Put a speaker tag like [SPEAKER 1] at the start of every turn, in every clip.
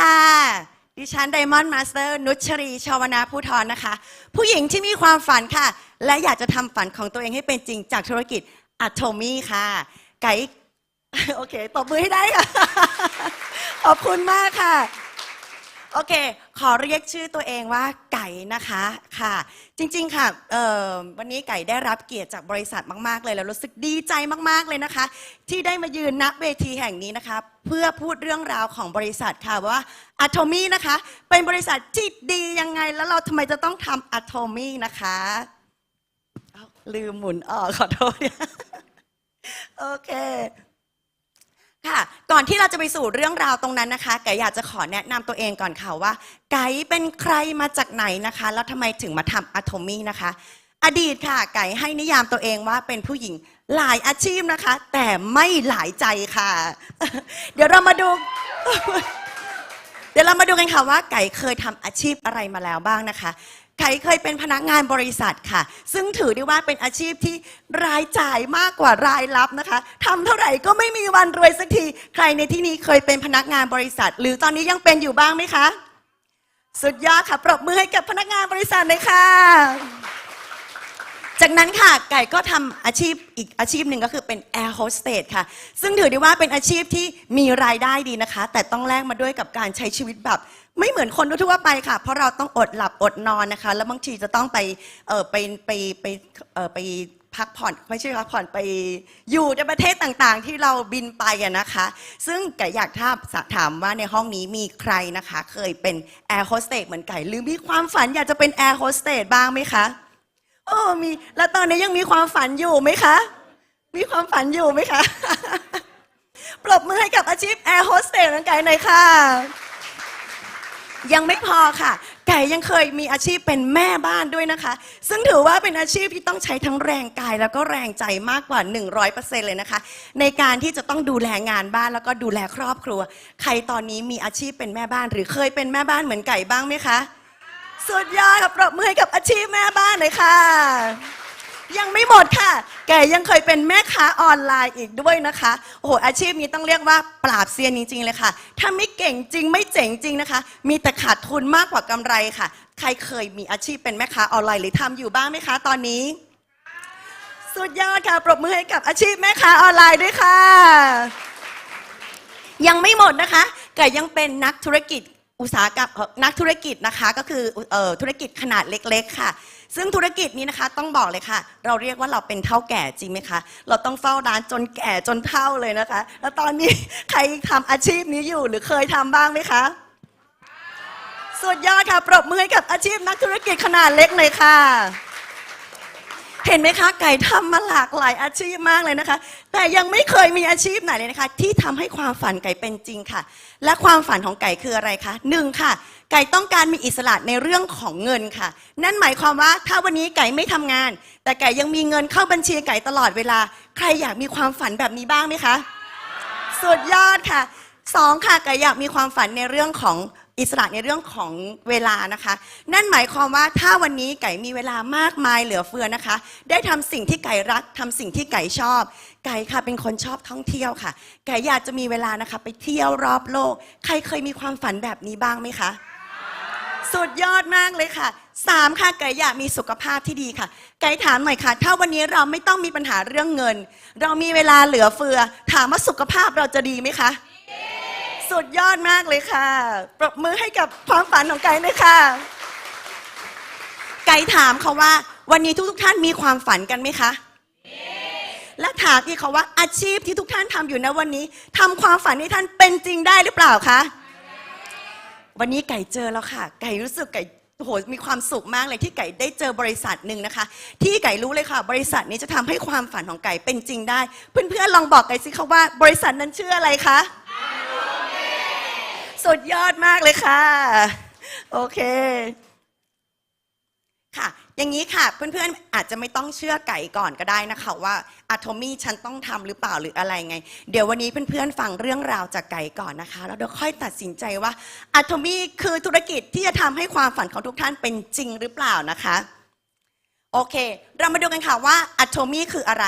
[SPEAKER 1] ค่ะ ดิฉันไดมอนด์มาสเตอร์นุชรีชาวนาผู้ทอนนะคะ ผู้หญิงที่มีความฝันค่ะ และอยากจะทำฝันของตัวเองให้เป็นจริงจากธุรกิจอัตโทมี่ค่ะ ไก่โอเค ตบมือให้ได้ค่ะ ขอบคุณมากค่ะ โอเค ขอเรียกชื่อตัวเองว่าไก่นะคะค่ะ จริงๆค่ะวันนี้ไก่ได้รับเกียรติจากบริษัทมากๆเลยแล้วรู้สึกดีใจมากๆเลยนะคะ ที่ได้มายืนณเวทีแห่งนี้นะคะ เพื่อพูดเรื่องราวของบริษัทค่ะว่าอะโทมี่นะคะ เป็นบริษัทที่ดียังไง แล้วเราทำไมจะต้องทำอะโทมี่นะคะลืมหมุนออกขอโทษโอเค ค่ะ ก่อนที่เราจะไปสู่เรื่องราวตรงนั้นนะคะไก่อยากจะขอแนะนำตัวเองก่อนค่ะว่า ไก่เป็นใครมาจากไหนนะคะ แล้วทำไมถึงมาทำอะโทมี่นะคะ อดีตค่ะ ไก่ให้นิยามตัวเองว่าเป็นผู้หญิงหลายอาชีพนะคะ แต่ไม่หลายใจค่ะ เดี๋ยวเรามาดู เดี๋ยวเรามาดูกันค่ะว่าไก่เคยทำอาชีพอะไรมาแล้วบ้างนะคะ ไก่เคยเป็นพนักงานบริษัทค่ะ ซึ่งถือได้ว่าเป็นอาชีพที่รายจ่ายมากกว่ารายรับนะคะทำเท่าไหร่ก็ไม่มีวันรวยสักที ใครในที่นี้เคยเป็นพนักงานบริษัท หรือตอนนี้ยังเป็นอยู่บ้างไหมคะ สุดยอดค่ะ ปรบมือให้กับพนักงานบริษัทเลยค่ะ จากนั้นค่ะ ไก่ก็ทำอาชีพอีกอาชีพหนึ่งก็คือเป็นแอร์โฮสเตสค่ะ ซึ่งถือได้ว่าเป็นอาชีพที่มีรายได้ดีนะคะ แต่ต้องแลกมาด้วยกับการใช้ชีวิตแบบ ไม่เหมือนคนทั่วไปค่ะ เพราะเราต้องอดหลับอดนอนนะคะ แล้วบางทีจะต้องไปเออไปไปไปเออไปพักผ่อนไม่ใช่พักผ่อนไปอยู่ในประเทศต่างๆ ที่เราบินไปอะนะคะ ซึ่งไก่อยากถามถามว่าในห้องนี้มีใครนะคะ เคยเป็นแอร์โฮสเตสเหมือนไก่หรือมีความฝันอยากจะเป็นแอร์โฮสเตสบ้างไหมคะโอ้มีแล้วตอนนี้ยังมีความฝันอยู่ไหมคะ มีความฝันอยู่ไหมคะ ปรบมือให้กับอาชีพแอร์โฮสเตสของไก่หน่อยค่ะ ยังไม่พอค่ะ ไก่ยังเคยมีอาชีพเป็นแม่บ้านด้วยนะคะ ซึ่งถือว่าเป็นอาชีพที่ต้องใช้ทั้งแรงกายแล้วก็แรงใจมากกว่า 100%เลยนะคะ ในการที่จะต้องดูแลงานบ้านแล้วก็ดูแลครอบครัว ใครตอนนี้มีอาชีพเป็นแม่บ้าน หรือเคยเป็นแม่บ้านเหมือนไก่บ้างไหมคะ สุดยอดค่ะปรบมือให้กับอาชีพแม่บ้านเลยค่ะ ยังไม่หมดค่ะ แกยังเคยเป็นแม่ค้าออนไลน์อีกด้วยนะคะ โอ้โห อาชีพนี้ต้องเรียกว่าปราบเซียนจริงๆเลยค่ะ ถ้าไม่เก่งจริงไม่เจ๋งจริงนะคะ มีแต่ขาดทุนมากกว่ากำไรค่ะ ใครเคยมีอาชีพเป็นแม่ค้าออนไลน์หรือทำอยู่บ้างไหมคะ ตอนนี้ สุดยอดค่ะ ปรบมือให้กับอาชีพแม่ค้าออนไลน์ด้วยค่ะ ยังไม่หมดนะคะไก่ยังเป็นนักธุรกิจอุตสาหกรรมนักธุรกิจนะคะ ก็คือออธุรกิจขนาดเล็ก ๆ ค่ะ ซึ่งธุรกิจนี้นะคะต้องบอกเลยค่ะ เราเรียกว่าเราเป็นเท่าแก่จริงไหมคะ เราต้องเฝ้าร้านจนแก่จนเท่าเลยนะคะ แล้วตอนนี้ใครทำอาชีพนี้อยู่หรือเคยทำบ้างไหมคะสุดยอดค่ะปรบมือให้กับอาชีพนักธุรกิจขนาดเล็กเลยค่ะ เห็นไหมคะ ไก่ทำมาหลากหลายอาชีพมากเลยนะคะ แต่ยังไม่เคยมีอาชีพไหนเลยนะคะ ที่ทำให้ความฝันไก่เป็นจริงค่ะ และความฝันของไก่คืออะไรคะหนึ่งค่ะ ไก่ต้องการมีอิสระในเรื่องของเงินค่ะ นั่นหมายความว่าถ้าวันนี้ไก่ไม่ทำงาน แต่ไก่ยังมีเงินเข้าบัญชีไก่ตลอดเวลา ใครอยากมีความฝันแบบนี้บ้างไหมคะ สุดยอดค่ะสองค่ะไก่อยากมีความฝันในเรื่องของอิสระในเรื่องของเวลานะคะ นั่นหมายความว่าถ้าวันนี้ไก่มีเวลามากมายเหลือเฟือนะคะ ได้ทำสิ่งที่ไก่รักทำสิ่งที่ไก่ชอบ ไก่ค่ะเป็นคนชอบท่องเที่ยวค่ะ ไก่อยากจะมีเวลานะคะ ไปเที่ยวรอบโลก ใครเคยมีความฝันแบบนี้บ้างไหมคะ สุดยอดมากเลยค่ะสามค่ะไก่อยากมีสุขภาพที่ดีค่ะ ไก่ถามหน่อยค่ะ ถ้าวันนี้เราไม่ต้องมีปัญหาเรื่องเงิน เรามีเวลาเหลือเฟือ ถามว่าสุขภาพเราจะดีไหมคะ สุดยอดมากเลยค่ะ ปรบมือให้กับความฝันของไก่เลยค่ะ ไก่ถามเขาว่า วันนี้ทุกๆท่านมีความฝันกันไหมคะ และถามอีกเขาว่าอาชีพที่ทุกท่านทำอยู่นะวันนี้ทำความฝันให้ท่านเป็นจริงได้หรือเปล่าคะ วันนี้ไก่เจอแล้วค่ะ ไก่รู้สึกไก่โอ้โหมีความสุขมากเลยที่ไก่ได้เจอบริษัทหนึ่งนะคะ ที่ไก่รู้เลยค่ะ บริษัทนี้จะทำให้ความฝันของไก่เป็นจริงได้ เพื่อนๆลองบอกไก่สิคะว่า บริษัทนั้นชื่ออะไรคะสุดยอดมากเลยค่ะ โอเค ค่ะ อย่างนี้ค่ะ เพื่อนๆ อาจจะไม่ต้องเชื่อไก่ก่อนก็ได้นะคะว่าอะโทมี่ฉันต้องทำหรือเปล่าหรืออะไรไง เดี๋ยววันนี้เพื่อนๆ ฟังเรื่องราวจากไก่ก่อนนะคะ แล้วเดี๋ยวค่อยตัดสินใจว่าอะโทมี่คือธุรกิจที่จะทำให้ความฝันของทุกท่านเป็นจริงหรือเปล่านะคะ โอเค เรามาดูกันค่ะว่าอะโทมี่คืออะไร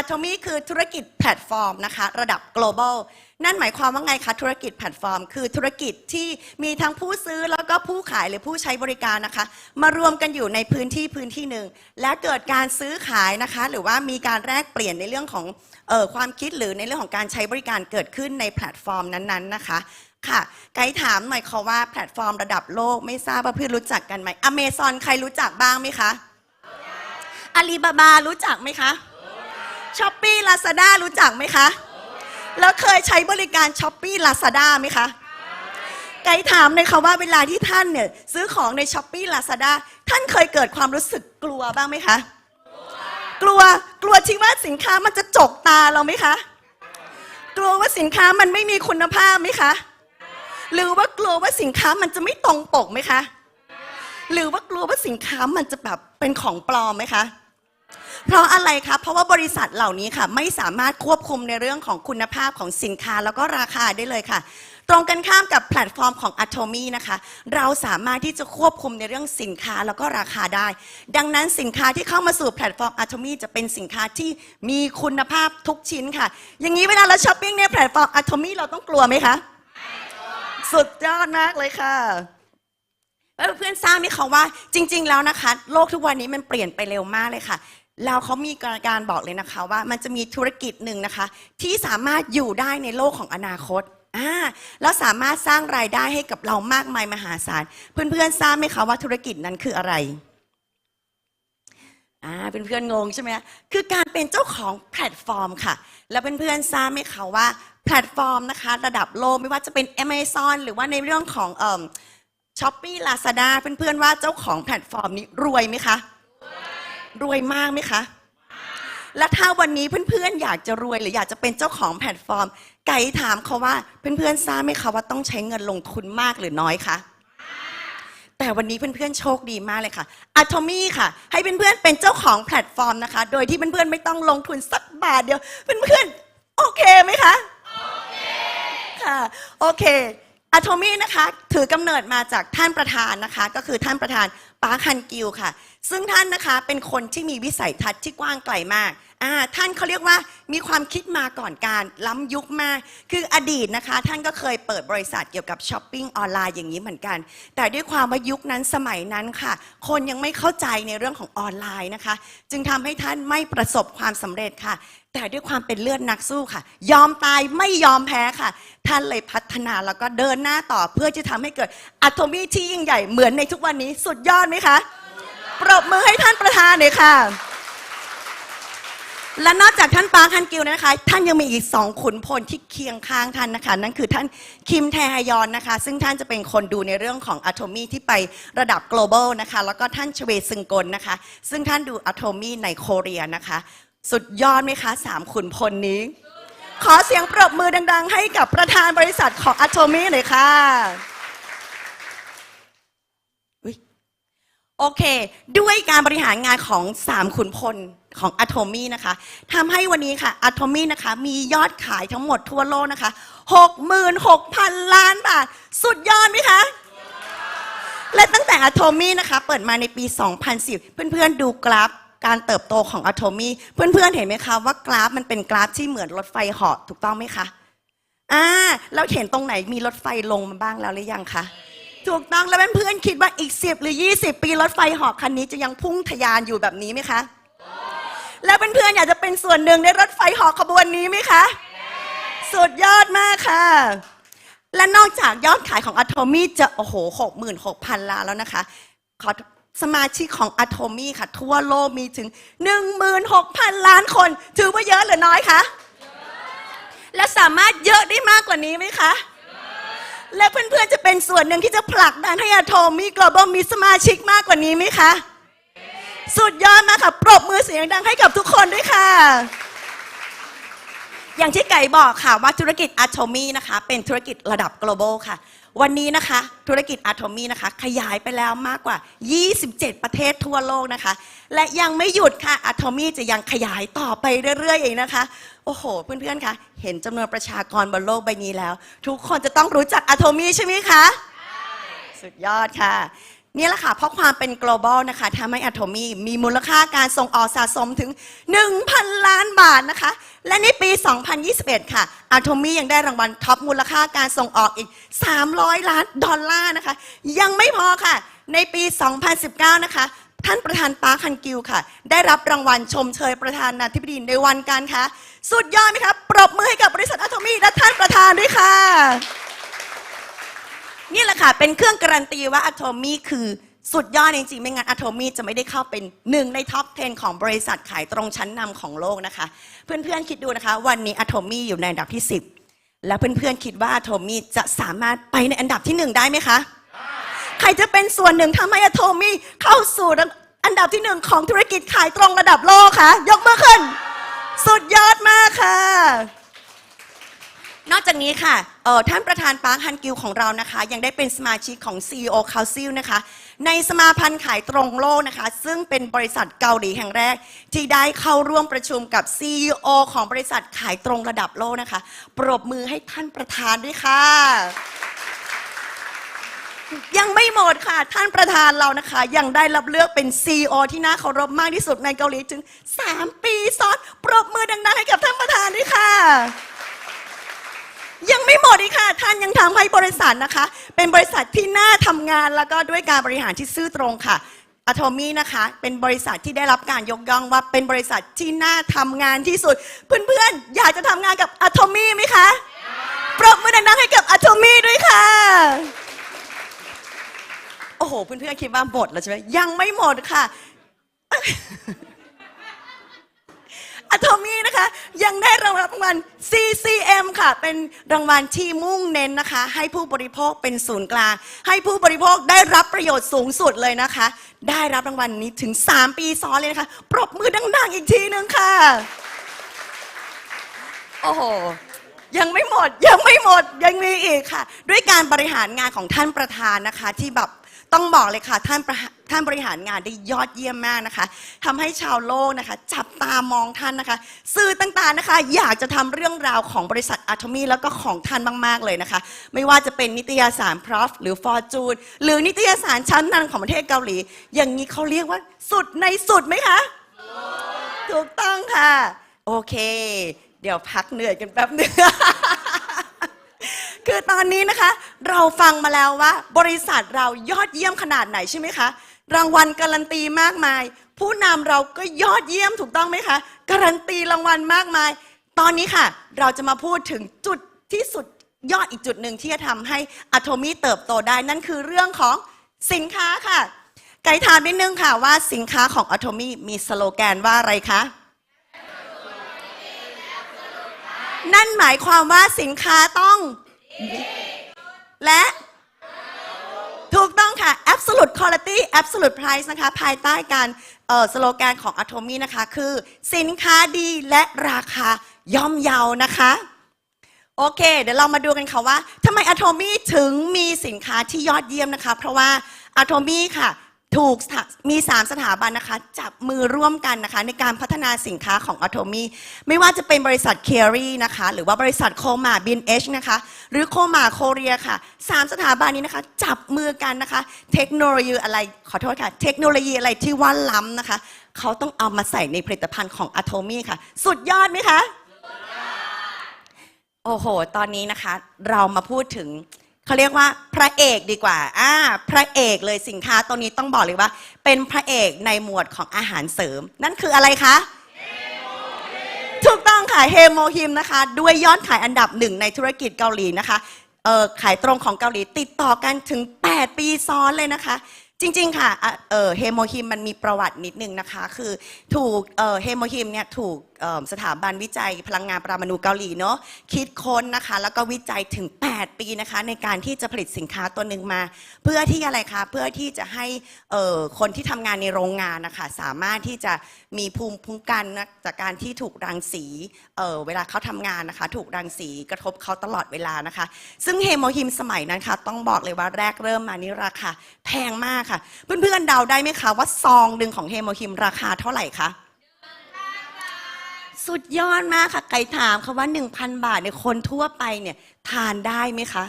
[SPEAKER 1] Atomy คือธุรกิจแพลตฟอร์มนะคะ ระดับ global นั่นหมายความว่าไงคะ ธุรกิจแพลตฟอร์ม คือธุรกิจที่มีทั้งผู้ซื้อแล้วก็ผู้ขายหรือผู้ใช้บริการนะคะ มารวมกันอยู่ในพื้นที่พื้นที่หนึ่ง และเกิดการซื้อขายนะคะ หรือว่ามีการแลกเปลี่ยนในเรื่องของเออความคิดหรือในเรื่องของการใช้บริการเกิดขึ้นในแพลตฟอร์มนั้นๆนะคะค่ะไกด์ถามหน่อยค่ะว่าแพลตฟอร์มระดับโลกไม่ทราบว่าเพื่อนรู้จักกันไหมอเมซอนใครรู้จักบ้างไหมคะอาลีบาบารู้จักไหมคะ ช้อปปี้ลาซาด้ารู้จักไหมคะ แล้วเคยใช้บริการช้อปปี้ลาซาด้าไหมคะไกด์ถามเลยค่ะว่าเวลาที่ท่านเนี่ยซื้อของในช้อปปี้ลาซาด้าท่านเคยเกิดความรู้สึกกลัวบ้างไหมคะ กลัวกลัวที่ว่าสินค้ามันจะจกตาเราไหมคะ กลัวว่าสินค้ามันไม่มีคุณภาพไหมคะ หรือว่ากลัวว่าสินค้ามันจะไม่ตรงปกไหมคะ หรือว่ากลัวว่าสินค้ามันจะแบบเป็นของปลอมไหมคะ เพราะอะไรคะ เพราะว่าบริษัทเหล่านี้ค่ะ ไม่สามารถควบคุมในเรื่องของคุณภาพของสินค้าแล้วก็ราคาได้เลยค่ะ ตรงกันข้ามกับแพลตฟอร์มของ Atomy นะคะ เราสามารถที่จะควบคุมในเรื่องสินค้าแล้วก็ราคาได้ ดังนั้นสินค้าที่เข้ามาสู่แพลตฟอร์ม Atomy จะเป็นสินค้าที่มีคุณภาพทุกชิ้นค่ะ อย่างนี้เวลาเราช้อปปิ้งในแพลตฟอร์ม Atomy เราต้องกลัวไหมคะ สุดยอดมากเลยค่ะเพื่อนทราบไหมคะว่าจริง ๆ แล้วนะคะ โลกทุกวันนี้มันเปลี่ยนไปเร็วมากเลยค่ะ แล้วเขามีการบอกเลยนะคะว่ามันจะมีธุรกิจหนึ่งนะคะ ที่สามารถอยู่ได้ในโลกของอนาคตอ่าแล้วสามารถสร้างรายได้ให้กับเรามากมายมหาศาล เพื่อนๆทราบไหมคะว่าธุรกิจนั้นคืออะไรอ่าเพื่อนๆงงใช่ไหมคะคือการเป็นเจ้าของแพลตฟอร์มค่ะ แล้วเพื่อนๆทราบไหมคะว่าแพลตฟอร์มนะคะ ระดับโลกไม่ว่าจะเป็น Amazon หรือว่าในเรื่องของเอ่อช้อปปี้ลาซาด้าเพื่อนๆว่าเจ้าของแพลตฟอร์มนี้รวยไหมคะ รวยมากไหมคะ และถ้าวันนี้เพื่อนๆ อยากจะรวยหรืออยากจะเป็นเจ้าของแพลตฟอร์ม ไก่ถามเขาว่าเพื่อนๆทราบไหมคะว่าต้องใช้เงินลงทุนมากหรือน้อยคะแต่วันนี้เพื่อนๆโชคดีมากเลยค่ะอะโทมี่ค่ะ ให้เพื่อนๆเป็นเจ้าของแพลตฟอร์มนะคะ โดยที่เพื่อนๆไม่ต้องลงทุนสักบาทเดียว เพื่อนๆโอเคไหมคะ โอเค ค่ะ โอเค อะโทมี่นะคะถือกำเนิดมาจากท่านประธานนะคะ ก็คือท่านประธานปาคันกิวค่ะ ซึ่งท่านนะคะเป็นคนที่มีวิสัยทัศน์ที่กว้างไกลมาก อ่าท่านเขาเรียกว่ามีความคิดมาก่อนการล้ำยุคมาก คืออดีตนะคะ ท่านก็เคยเปิดบริษัทเกี่ยวกับช้อปปิ้งออนไลน์อย่างนี้เหมือนกัน แต่ด้วยความว่ายุคนั้นสมัยนั้นค่ะ คนยังไม่เข้าใจในเรื่องของออนไลน์นะคะ จึงทำให้ท่านไม่ประสบความสำเร็จค่ะ แต่ด้วยความเป็นเลือดนักสู้ค่ะ ยอมตายไม่ยอมแพ้ค่ะ ท่านเลยพัฒนาแล้วก็เดินหน้าต่อเพื่อจะทำให้เกิดอะโทมี่ที่ยิ่งใหญ่เหมือนในทุกวันนี้สุดยอดไหมคะ ปรบมือให้ท่านประธานเลยค่ะ และนอกจากท่านปาร์คฮันกิลนะคะ ท่านยังมีอีกสองขุนพลที่เคียงข้างท่านนะคะ นั่นคือท่านคิมแทฮยอนนะคะ ซึ่งท่านจะเป็นคนดูในเรื่องของอะโทมีที่ไประดับ global นะคะ แล้วก็ท่านชเวซึงกลนะคะ ซึ่งท่านดูอะโทมีในโคเรียนะคะ สุดยอดไหมคะสามขุนพลนี้ ขอเสียงปรบมือดัง ๆ ให้กับประธานบริษัทของอะโทมีหน่อยค่ะ โอเค ด้วยการบริหารงานของ 3 ขุนพลของ a t o m y นะคะทำให้วันนี้ค่ะ a t o m y นะคะ มียอดขายทั้งหมดทั่วโลกนะคะ 66,000 ล้านบาท สุดยอดไหมคะ และตั้งแต่ a t o m y นะคะ เปิดมาในปี 2010 เพื่อนๆดูกราฟการเติบโตของ a t o m y เพื่อนๆเห็นไหมคะว่ากราฟมันเป็นกราฟที่เหมือนรถไฟเหาะถูกต้องไหมคะอ่าแล้วเห็นตรงไหนมีรถไฟลงมาบ้างแล้วหรือยังคะ ถูกต้องแล้วเพื่อนๆคิดว่าอีก 10 หรือ 20 ปีรถไฟหอกคันนี้จะยังพุ่งทะยานอยู่แบบนี้ไหมคะ แล้วเพื่อนๆอยากจะเป็นส่วนหนึ่งในรถไฟหอกขบวนนี้ไหมคะ สุดยอดมากค่ะ และนอกจากยอดขายของ a t o m y จะโอ้โห66,000 ล้านแล้วนะคะ ขอสมาชิกของ a t o m y ค่ะ ทั่วโลกมีถึง 16,000 ล้านคน ถือว่าเยอะหรือน้อยคะ และสามารถเยอะได้มากกว่านี้ไหมคะ และเพื่อนๆจะเป็นส่วนหนึ่งที่จะผลักดันให้อะโทมี global มีสมาชิกมากกว่านี้ไหมคะ สุดยอดมากค่ะปรบมือเสียงดังให้กับทุกคนด้วยค่ะ อย่างที่ไก่บอกค่ะว่าธุรกิจอะโทมีนะคะ เป็นธุรกิจระดับ global ค่ะ วันนี้นะคะ ธุรกิจอะโทมีนะคะ ขยายไปแล้วมากกว่า 27 ประเทศทั่วโลกนะคะ และยังไม่หยุดค่ะอะโทมีจะยังขยายต่อไปเรื่อยๆเองนะคะ โอ้โห เพื่อนๆ คะ เห็นจำนวนประชากรบนโลกใบนี้แล้ว ทุกคนจะต้องรู้จักอะโทมีใช่ไหมคะ สุดยอดค่ะ นี่แหละค่ะ เพราะความเป็น global นะคะทำให้ Atomy มีมูลค่าการส่งออกสะสมถึง 1,000 ล้านบาทนะคะ และในปี 2021 ค่ะ Atomy ยังได้รางวัลท็อปมูลค่าการส่งออกอีก 300 ล้านดอลลาร์นะคะ ยังไม่พอค่ะ ในปี 2019 นะคะ ท่านประธานปาร์คฮันกิวค่ะ ได้รับรางวัลชมเชยประธานาธิบดีในวันการค้าสุดยอดไหมคะปรบมือให้กับบริษัท Atomy และท่านประธานด้วยค่ะ นี่แหละค่ะ เป็นเครื่องการันตีว่า Atomy คือสุดยอดจริงๆ ไม่งั้น Atomy จะไม่ได้เข้าเป็นหนึ่งในท็อป 10 ของบริษัทขายตรงชั้นนำของโลกนะคะ เพื่อนๆ คิดดูนะคะ วันนี้ Atomy อยู่ในอันดับที่ 10 แล้วเพื่อนๆ คิดว่า Atomy จะสามารถไปในอันดับที่หนึ่งได้ไหมคะ ใครจะเป็นส่วนหนึ่งทำให้ Atomy เข้าสู่อันดับที่หนึ่งของธุรกิจขายตรงระดับโลกคะยกมือขึ้น สุดยอดมากค่ะ นอกจากนี้ค่ะออท่านประธานปาร์คฮันกิวของเรานะคะ ยังได้เป็นสมาชิกของ CEO Council นะคะ ในสมาพันธ์ขายตรงโลกนะคะ ซึ่งเป็นบริษัทเกาหลีแห่งแรก ที่ได้เข้าร่วมประชุมกับ CEO ของบริษัทขายตรงระดับโลกนะคะ ปรบมือให้ท่านประธานด้วยค่ะ ยังไม่หมดค่ะ ท่านประธานเรานะคะ ยังได้รับเลือกเป็น CEO ที่น่าเคารพมากที่สุดในเกาหลีถึง 3 ปีซ้อนปรบมือดังๆให้กับท่านประธานด้วยค่ะ ยังไม่หมดอีกค่ะ ท่านยังทำให้บริษัทนะคะ เป็นบริษัทที่น่าทำงานแล้วก็ด้วยการบริหารที่ซื่อตรงค่ะอะโทมี่นะคะ เป็นบริษัทที่ได้รับการยกย่องว่าเป็นบริษัทที่น่าทำงานที่สุด เพื่อนๆ อยากจะทำงานกับอะโทมี่ไหมคะปรบมือดังๆให้กับอะโทมี่ด้วยค่ะ อ้โห เพื่อนๆคิดว่าหมดแล้วใช่ไหมยังไม่หมดค่ะอะโทมี่นะคะ ยังได้รางวัลรางวัล CCM ค่ะ เป็นรางวัลที่มุ่งเน้นนะคะ ให้ผู้บริโภคเป็นศูนย์กลาง ให้ผู้บริโภคได้รับประโยชน์สูงสุดเลยนะคะ ได้รับรางวัลนี้ถึง 3 ปีซ้อนเลยนะคะ ปรบมือดังๆอีกทีนึงค่ะ โอ้โหยังไม่หมดยังไม่หมดยังมีอีกค่ะ ด้วยการบริหารงานของท่านประธานนะคะ ที่แบบ ต้องบอกเลยค่ะท่านท่านบริหารงานได้ยอดเยี่ยมมากนะคะทำให้ชาวโลกนะคะ จับตามองท่านนะคะ สื่อต่างๆนะคะ อยากจะทำเรื่องราวของบริษัทอะโทมีแล้วก็ของท่านมากๆเลยนะคะ ไม่ว่าจะเป็นนิตยสาร Prof หรือ Fortune หรือนิตยสารชั้นนำของประเทศเกาหลี อย่างนี้เขาเรียกว่าสุดในสุดไหมคะ ถูกต้องค่ะ โอเค เดี๋ยวพักเหนื่อยกันแป๊บหนึง คือตอนนี้นะคะ เราฟังมาแล้วว่า บริษัทเรายอดเยี่ยมขนาดไหนใช่ไหมคะ รางวัลการันตีมากมาย ผู้นำเราก็ยอดเยี่ยมถูกต้องไหมคะ การันตีรางวัลมากมาย ตอนนี้ค่ะ เราจะมาพูดถึงจุดที่สุดยอดอีกจุดหนึ่งที่จะทำให้อะโทมีเติบโตได้นั่นคือเรื่องของสินค้าค่ะ ไก่ถามนิดนึงค่ะว่าสินค้าของอะโทมีมีสโลแกนว่าอะไรคะนั่นหมายความว่าสินค้าต้อง และถูกต้องค่ะ absolute quality absolute price นะคะ ภายใต้การเอ่อสโลแกนของ Atomy นะคะ คือสินค้าดีและราคาย่อมเยานะคะ โอเค เดี๋ยวเรามาดูกันค่ะว่าทำไม Atomy ถึงมีสินค้าที่ยอดเยี่ยมนะคะ เพราะว่า Atomy ค่ะ ถูกสามี 3 สถาบันนะคะ จับมือร่วมกันนะคะ ในการพัฒนาสินค้าของ Atomy ไม่ว่าจะเป็นบริษัท c a r y นะคะ หรือว่าบริษัทโคมาบินเอชนะคะ หรือโคมาโคเรียค่ะ 3 สถาบันนี้นะคะ จับมือกันนะคะ เทคโนโลยีอะไรขอโทษค่ะ เทคโนโลยีอะไรที่ว่าล้ำนะคะ เขาต้องเอามาใส่ในผลิตภัณฑ์ของ Atomy ค่ะ สุดยอดไหมคะ โอ้โห ตอนนี้นะคะ เรามาพูดถึง เขาเรียกว่าพระเอกดีกว่าอ่า พระเอกเลยสินค้าตัวนี้ต้องบอกเลยว่า เป็นพระเอกในหมวดของอาหารเสริม นั่นคืออะไรคะถูกต้องค่ะเฮโมฮิมนะคะ ด้วยยอดขายอันดับหนึ่งในธุรกิจเกาหลีนะคะเออขายตรงของเกาหลีติดต่อกันถึง 8 ปีซ้อนเลยนะคะ จริง ๆ ค่ะอะเอเฮโมฮิมมันมีประวัตินิดนึงนะคะ คือถูกเออเฮโมฮิมเนี่ยถูกสถาบันวิจัยพลังงานปรมาณูเกาหลีเนาะคิดค้นนะคะ แล้วก็วิจัยถึง 8 ปีนะคะ ในการที่จะผลิตสินค้าตัวหนึ่งมา เพื่อที่อะไรคะเพื่อที่จะให้คนที่ทำงานในโรงงานนะคะสามารถที่จะมีภูมิคุ้มกันนะจากการที่ถูกรังสีเออเวลาเขาทำงานนะคะ ถูกรังสีกระทบเขาตลอดเวลานะคะ ซึ่งเฮโมฮิมสมัยนั้นค่ะต้องบอกเลยว่าแรกเริ่มมานี่ราคาแพงมากค่ะเพื่อนๆเดาได้ไหมคะ ว่าซองหนึ่งของเฮโมฮิมราคาเท่าไหร่คะสุดยอดมากค่ะไก่ถามค่ะว่า 1,000 บาทเนี่ยคนทั่วไปเนี่ยทานได้ไหมคะ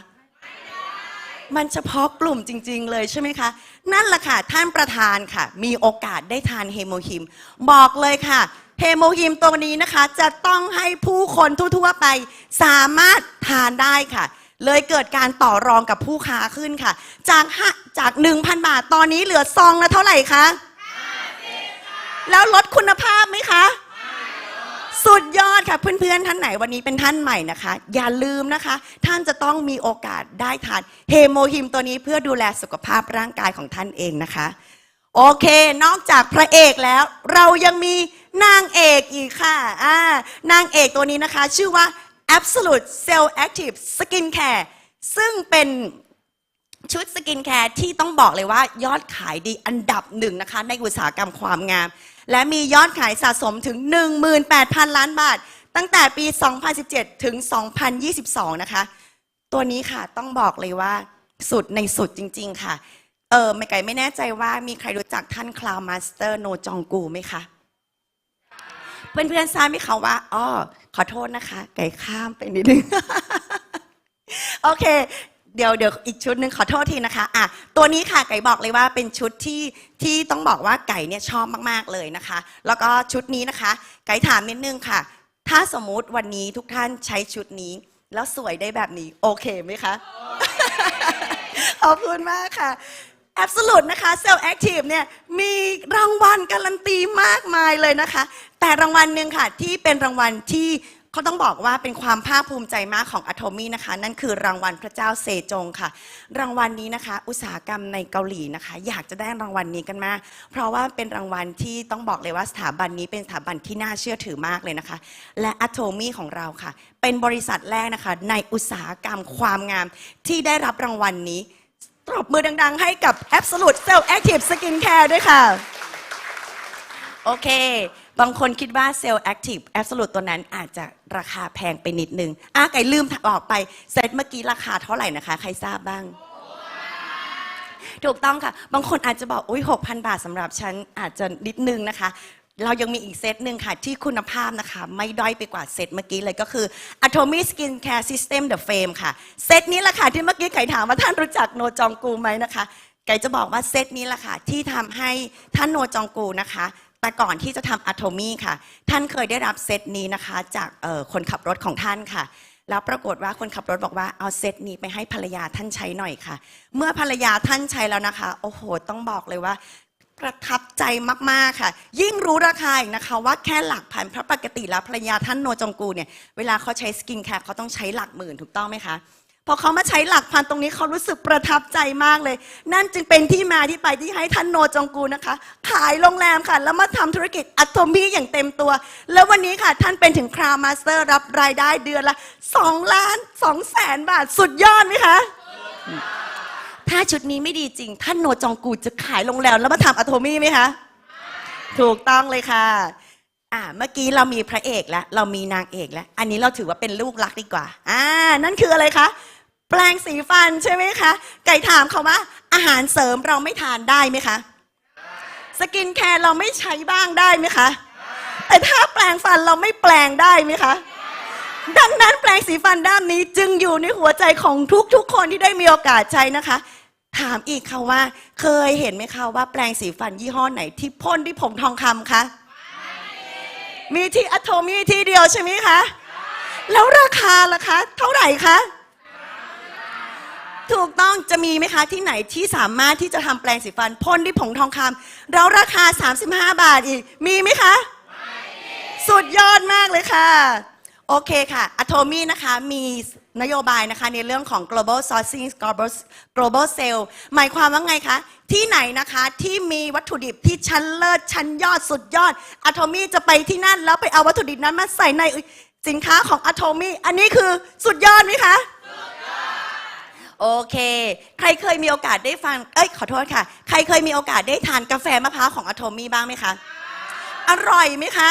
[SPEAKER 1] มันเฉพาะกลุ่มจริง ๆ เลยใช่ไหมคะ นั่นแหละค่ะ ท่านประธานค่ะ มีโอกาสได้ทานเฮโมฮิม บอกเลยค่ะ เฮโมฮิมตัวนี้นะคะ จะต้องให้ผู้คนทั่ว ๆ ไป สามารถทานได้ค่ะ เลยเกิดการต่อรองกับผู้ค้าขึ้นค่ะ จากห้าจาก 1,000 บาทตอนนี้เหลือซองละเท่าไหร่คะแล้วลดคุณภาพไหมคะ สุดยอดค่ะเพื่อนๆ ท่านไหนวันนี้เป็นท่านใหม่นะคะ อย่าลืมนะคะ ท่านจะต้องมีโอกาสได้ทานเฮโมฮิมตัวนี้เพื่อดูแลสุขภาพร่างกายของท่านเองนะคะ โอเค นอกจากพระเอกแล้ว เรายังมีนางเอกอีกค่ะอ่านางเอกตัวนี้นะคะ ชื่อว่า Absolute Cell Active Skin Care ซึ่งเป็นชุดสกินแคร์ที่ต้องบอกเลยว่ายอดขายดีอันดับหนึ่งนะคะ ในอุตสาหกรรมความงาม และมียอดขายสะสมถึง 18,000 ล้านบาท ตั้งแต่ปี 2017 ถึง 2022 นะคะ ตัวนี้ค่ะต้องบอกเลยว่าสุดในสุดจริง ๆ ค่ะ เออไม่ไก่ไม่แน่ใจว่ามีใครรู้จักท่านคลาวมาสเตอร์โนจองกูไหมคะ เพื่อนๆทราบไหมคะว่าอ๋อ ขอโทษนะคะ ไก่ข้ามไปนิดนึง โอเค เดี๋ยวเดี๋ยวอีกชุดหนึ่งขอโทษทีนะคะอะตัวนี้ค่ะไก่บอกเลยว่าเป็นชุดที่ที่ต้องบอกว่าไก่เนี่ยชอบมากๆเลยนะคะ แล้วก็ชุดนี้นะคะ ไก่ถามนิดนึงค่ะ ถ้าสมมุติวันนี้ทุกท่านใช้ชุดนี้ แล้วสวยได้แบบนี้ โอเคไหมคะขอบคุณมากค่ะ absolut นะคะ Cell Active เนี่ยมีรางวัลการันตีมากมายเลยนะคะ แต่รางวัลหนึ่งค่ะ ที่เป็นรางวัลที่เขาต้องบอกว่าเป็นความภาคภูมิใจมากของ Atomy นะคะ นั่นคือรางวัลพระเจ้าเซจงค่ะ รางวัลนี้นะคะ อุตสาหกรรมในเกาหลีนะคะ อยากจะได้รางวัลนี้กันมาก เพราะว่าเป็นรางวัลที่ต้องบอกเลยว่าสถาบันนี้เป็นสถาบันที่น่าเชื่อถือมากเลยนะคะ และ Atomy ของเราค่ะ เป็นบริษัทแรกนะคะ ในอุตสาหกรรมความงามที่ได้รับรางวัลนี้ ตบมือดัง ๆ ให้กับ Absolute Cell Active Skin Care ด้วยค่ะ โอเค บางคนคิดว่า Cell Active Absolute ตัวนั้นอาจจะราคาแพงไปนิดนึงอะไก่ลืมบอกไป เซตเมื่อกี้ราคาเท่าไหร่นะคะ ใครทราบบ้าง ถูกต้องค่ะ บางคนอาจจะบอก อุ้ย6,000 บาทสำหรับฉันอาจจะนิดนึงนะคะ เรายังมีอีกเซตหนึ่งค่ะ ที่คุณภาพนะคะ ไม่ด้อยไปกว่าเซตเมื่อกี้เลยก็คือ Atomy Skin Care System The Frame ค่ะ เซตนี้แหละค่ะ ที่เมื่อกี้ไก่ถามว่าท่านรู้จักโนจองกูไหมนะคะไก่จะบอกว่าเซตนี้แหละค่ะ ที่ทำให้ท่านโนจองกูนะคะ แต่ก่อนที่จะทำ Atomy ค่ะ ท่านเคยได้รับเซตนี้นะคะ จากคนขับรถของท่านค่ะแล้วปรากฏว่าคนขับรถบอกว่าเอาเซตนี้ไปให้ภรรยาท่านใช้หน่อยค่ะ เมื่อภรรยาท่านใช้แล้วนะคะ โอ้โห ต้องบอกเลยว่า ประทับใจมาก ๆ ค่ะ ยิ่งรู้ราคาอีกนะคะ ว่าแค่หลักพันเพราะปกติแล้วภรรยาท่านโนจงกูเนี่ย เวลาเขาใช้สกินแคร์เขาต้องใช้หลักหมื่นถูกต้องไหมคะ พอเขามาใช้หลักพันตรงนี้เขารู้สึกประทับใจมากเลย นั่นจึงเป็นที่มาที่ไปที่ให้ท่านโนจงกูนะคะ ขายโรงแรมค่ะ แล้วมาทำธุรกิจอัตโตมีอย่างเต็มตัว แล้ววันนี้ค่ะท่านเป็นถึงคราวมาสเตอร์รับรายได้เดือนละ2ล้าน2แสนบาทสุดยอดไหมคะ ถ้าชุดนี้ไม่ดีจริง ท่านโนจองกูจะขายโรงแรมแล้วมาทำอะโทมี่ไหมคะ ถูกต้องเลยค่ะ อ่า เมื่อกี้เรามีพระเอกแล้ว เรามีนางเอกแล้ว อันนี้เราถือว่าเป็นลูกรักดีกว่า อ่า นั่นคืออะไรคะ แปลงสีฟันใช่ไหมคะ ไก่ถามเขาว่า อาหารเสริมเราไม่ทานได้ไหมคะ สกินแคร์เราไม่ใช้บ้างได้ไหมคะ แต่ถ้าแปลงฟันเราไม่แปลงได้ไหมคะดังนั้นแปลงสีฟันด้านนี้จึงอยู่ในหัวใจของทุกๆ คนที่ได้มีโอกาสใช้นะคะ ถามอีกค่ะว่า เคยเห็นไหมคะว่าแปลงสีฟันยี่ห้อไหนที่พ่นที่ผมทองคำคะ มีที่อะโทมีที่เดียวใช่ไหมคะ แล้วราคาล่ะคะ เท่าไหร่คะ ถูกต้องจะมีไหมคะที่ไหนที่สามารถที่จะทำแปลงสีฟันพ่นที่ผงทองคำแล้วราคา 35 บาทอีก มีไหมคะ สุดยอดมากเลยค่ะ โอเคค่ะ a t o m y นะคะมีนโยบายนะคะในเรื่องของ global sourcing global global sale หมายความว่าไงคะ ที่ไหนนะคะที่มีวัตถุดิบที่ชั้นเลิศชั้นยอดสุดยอด a t o m y จะไปที่นั่นแล้วไปเอาวัตถุดิบนั้นมาใส่ในสินค้าของ a t o m y อันนี้คือสุดยอดไหมคะโอเค ใครเคยมีโอกาสได้ฟัง เอ้ย ขอโทษค่ะ ใครเคยมีโอกาสได้ทานกาแฟมะพร้าวของอะโทมี่บ้างไหมคะ อร่อยไหมคะ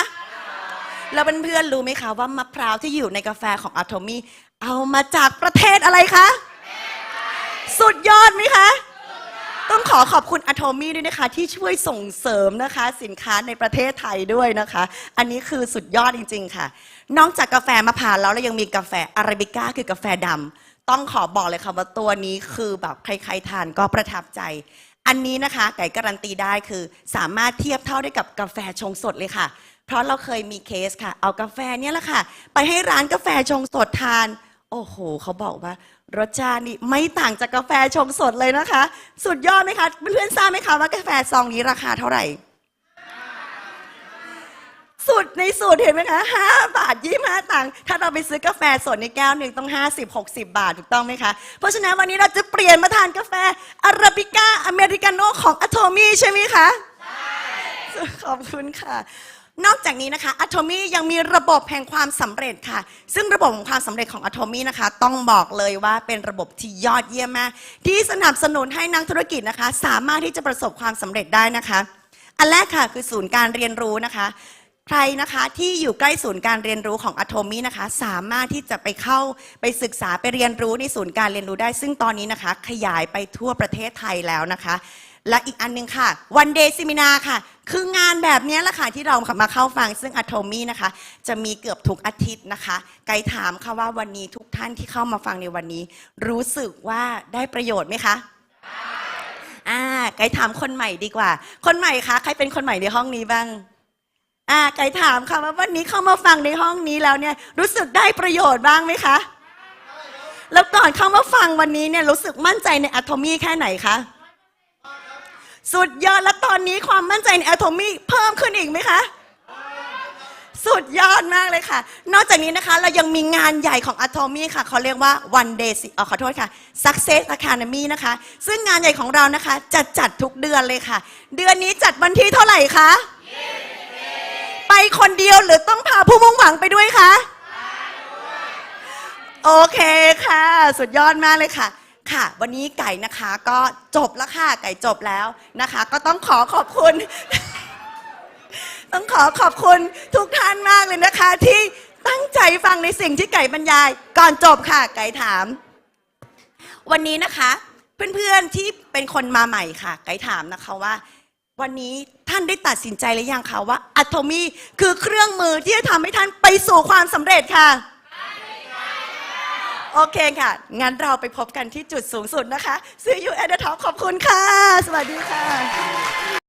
[SPEAKER 1] แล้วเพื่อนๆรู้ไหมคะว่ามะพร้าวที่อยู่ในกาแฟของอะโทมี่เอามาจากประเทศอะไรคะ สุดยอดไหมคะ ต้องขอขอบคุณอะโทมี่ด้วยนะคะ ที่ช่วยส่งเสริมนะคะ สินค้าในประเทศไทยด้วยนะคะ อันนี้คือสุดยอดจริง ๆ ค่ะ นอกจากกาแฟมะพร้าวแล้วเรายังมีกาแฟอาราบิก้าคือกาแฟดำต้องขอบอกเลยค่ะว่าตัวนี้คือแบบใครๆทานก็ประทับใจอันนี้นะคะไก่การันตีได้คือสามารถเทียบเท่าได้กับกาแฟชงสดเลยค่ะ เพราะเราเคยมีเคสค่ะ เอากาแฟเนี่ยแหละค่ะ ไปให้ร้านกาแฟชงสดทาน โอ้โห เขาบอกว่ารสชาตินี่ไม่ต่างจากกาแฟชงสดเลยนะคะ สุดยอดไหมคะเพื่อนๆทราบไหมคะว่ากาแฟซองนี้ราคาเท่าไหร่สุดในสูตรเห็นไหมคะห้าบาทยี่ห้าตังค์ถ้าเราไปซื้อกาแฟสดในแก้วหนึ่งต้อง 50 60 บาทถูกต้องไหมคะ เพราะฉะนั้นวันนี้เราจะเปลี่ยนมาทานกาแฟอาราบิก้าอเมริกาโน่ของอะโทมี่ใช่ไหมคะ ใช่ ขอบคุณค่ะ นอกจากนี้นะคะอะโทมี่ยังมีระบบแห่งความสำเร็จค่ะ ซึ่งระบบของความสำเร็จของอะโทมี่นะคะ ต้องบอกเลยว่าเป็นระบบที่ยอดเยี่ยมมาก ที่สนับสนุนให้นักธุรกิจนะคะ สามารถที่จะประสบความสำเร็จได้นะคะ อันแรกค่ะคือศูนย์การเรียนรู้นะคะ ใครนะคะที่อยู่ใกล้ศูนย์การเรียนรู้ของอะโทมี่นะคะ สามารถที่จะไปเข้าไปศึกษาไปเรียนรู้ในศูนย์การเรียนรู้ได้ ซึ่งตอนนี้นะคะ ขยายไปทั่วประเทศไทยแล้วนะคะ และอีกอันหนึงค่ะ วันเดย์ซิมินาค่ะ คืองานแบบนี้แหละค่ะที่เรามาเข้าฟังซึ่งอะโทมี่นะคะ จะมีเกือบทุกอาทิตย์นะคะ ไกด์ถามค่ะว่าวันนี้ทุกท่านที่เข้ามาฟังในวันนี้ รู้สึกว่าได้ประโยชน์ไหมคะอ่าไกด์ถามคนใหม่ดีกว่า คนใหม่คะใครเป็นคนใหม่ในห้องนี้บ้างอ่าไกด์ถามค่ะว่าวันนี้เข้ามาฟังในห้องนี้แล้วเนี่ยรู้สึกได้ประโยชน์บ้างไหมคะแล้วก่อนเข้ามาฟังวันนี้เนี่ยรู้สึกมั่นใจในอะโทมี่แค่ไหนคะ สุดยอดแล้วตอนนี้ความมั่นใจในอะโทมี่เพิ่มขึ้นอีกไหมคะ สุดยอดมากเลยค่ะ นอกจากนี้นะคะเรายังมีงานใหญ่ของ Atomy ค่ะเขาเรียกว่า One Day เออขอโทษค่ะ Success Academy นะคะ ซึ่งงานใหญ่ของเรานะคะจะจัดทุกเดือนเลยค่ะ เดือนนี้จัดวันที่เท่าไหร่คะไปคนเดียวหรือต้องพาผู้มุ่งหวังไปด้วยคะโอเคค่ะ สุดยอดมากเลยค่ะ ค่ะ วันนี้ไก่นะคะก็จบแล้วค่ะ ไก่จบแล้วนะคะ ก็ต้องขอขอบคุณ ต้องขอขอบคุณทุกท่านมากเลยนะคะ ที่ตั้งใจฟังในสิ่งที่ไก่บรรยาย ก่อนจบค่ะ ไก่ถาม วันนี้นะคะ เพื่อนๆที่เป็นคนมาใหม่ค่ะ ไก่ถามนะคะว่า วันนี้ท่านได้ตัดสินใจหรือยังคะว่าอะโทมีคือเครื่องมือที่จะทำให้ท่านไปสู่ความสำเร็จค่ะ โอเคค่ะ งั้นเราไปพบกันที่จุดสูงสุดนะคะ See you at the top ขอบคุณค่ะ สวัสดีค่ะ